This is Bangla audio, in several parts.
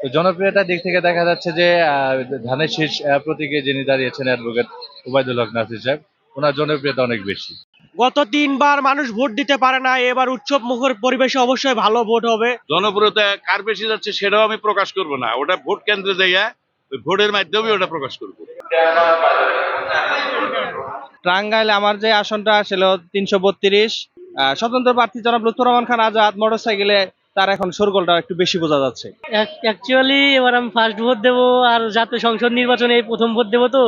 তো জনপ্রিয়তার দিক থেকে দেখা যাচ্ছে যে আহ, ধানের শীষ প্রতীকে যিনি দাঁড়িয়েছেন অ্যাডভোকেট ওবায়দুল হক নাসির সাহেব ওনার জনপ্রিয়তা অনেক বেশি। গত তিনবার মানুষ ভোট দিতে পারে না এবার উৎসব মুখর পরিবেশে অবশ্যই ভালো ভোট হবে। জনপ্রিয়তা কার বেশি যাচ্ছে সেটাও আমি প্রকাশ করব না। ওটা ভোট কেন্দ্রে যাইয়া ওই ভোটের মাধ্যমে ওটা প্রকাশ করব। টাঙ্গাইলে আমার যে আসনটা ছিল তিনশো বত্রিশ স্বতন্ত্র প্রার্থী জনাব লুৎফর রহমান খান আজাদ মোটর সাইকেলে তার এখন সরগোলটা একটু বেশি বোঝা যাচ্ছে। অ্যাকচুয়ালি এবার আমি ফার্স্ট ভোট দেবো আর জাতীয় সংসদ নির্বাচনে এই প্রথম ভোট দেবো তো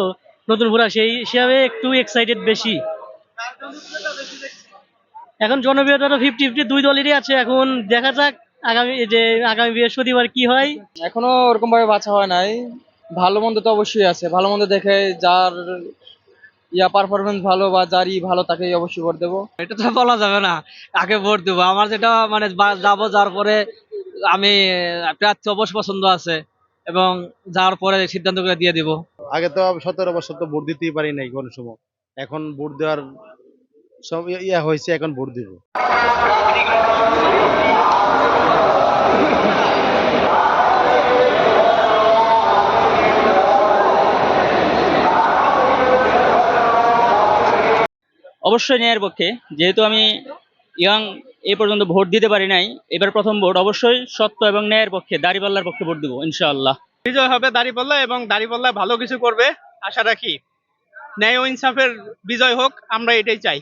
নতুন ভোটার সেই হিসাবে একটু এক্সাইটেড বেশি। এখন জনপ্রিয়তা তো ফিফটি ফিফটি দুই দলেরই আছে। এখন দেখা যাক আগামী যে আগামী বৃহস্পতিবার কি হয়। এখনও ওরকম ভাবে বাছা হয় নাই। ভালো মন্দ তো অবশ্যই আছে। ভালো মন্দ দেখে যার ইয়া পারফরমেন্স ভালো বা যারই ভালো তাকেই অবশ্যই ভোট দেবো। এটা তো বলা যাবে না আগে ভোট দেবো। আমার যেটা মানে যাব যার পরে আমি প্রার্থী অবশ্য পছন্দ আছে এবং যাওয়ার পরে সিদ্ধান্ত করে দিয়ে দিব। আগে তো সতেরো বছর তো ভোট দিতেই পারি নাই কোনো সময়। এখন ভোট দেওয়ার সব ইয়া- ইয়া হয়েছে এখন ভোট দিব। অবশ্যই ন্যায়ের পক্ষে। যেহেতু আমি ইয়াং এ পর্যন্ত ভোট দিতে পারি নাই, এবার প্রথম ভোট অবশ্যই সত্য এবং ন্যায়ের পক্ষে, দাড়িপাল্লার পক্ষে ভোট দিব, ইনশাআল্লাহ। বিজয় হবে দাড়িপাল্লা এবং দাড়িপাল্লা ভালো কিছু করবে, আশা রাখি। ন্যায় ও ইনসাফের বিজয় হোক, আমরা এটাই চাই।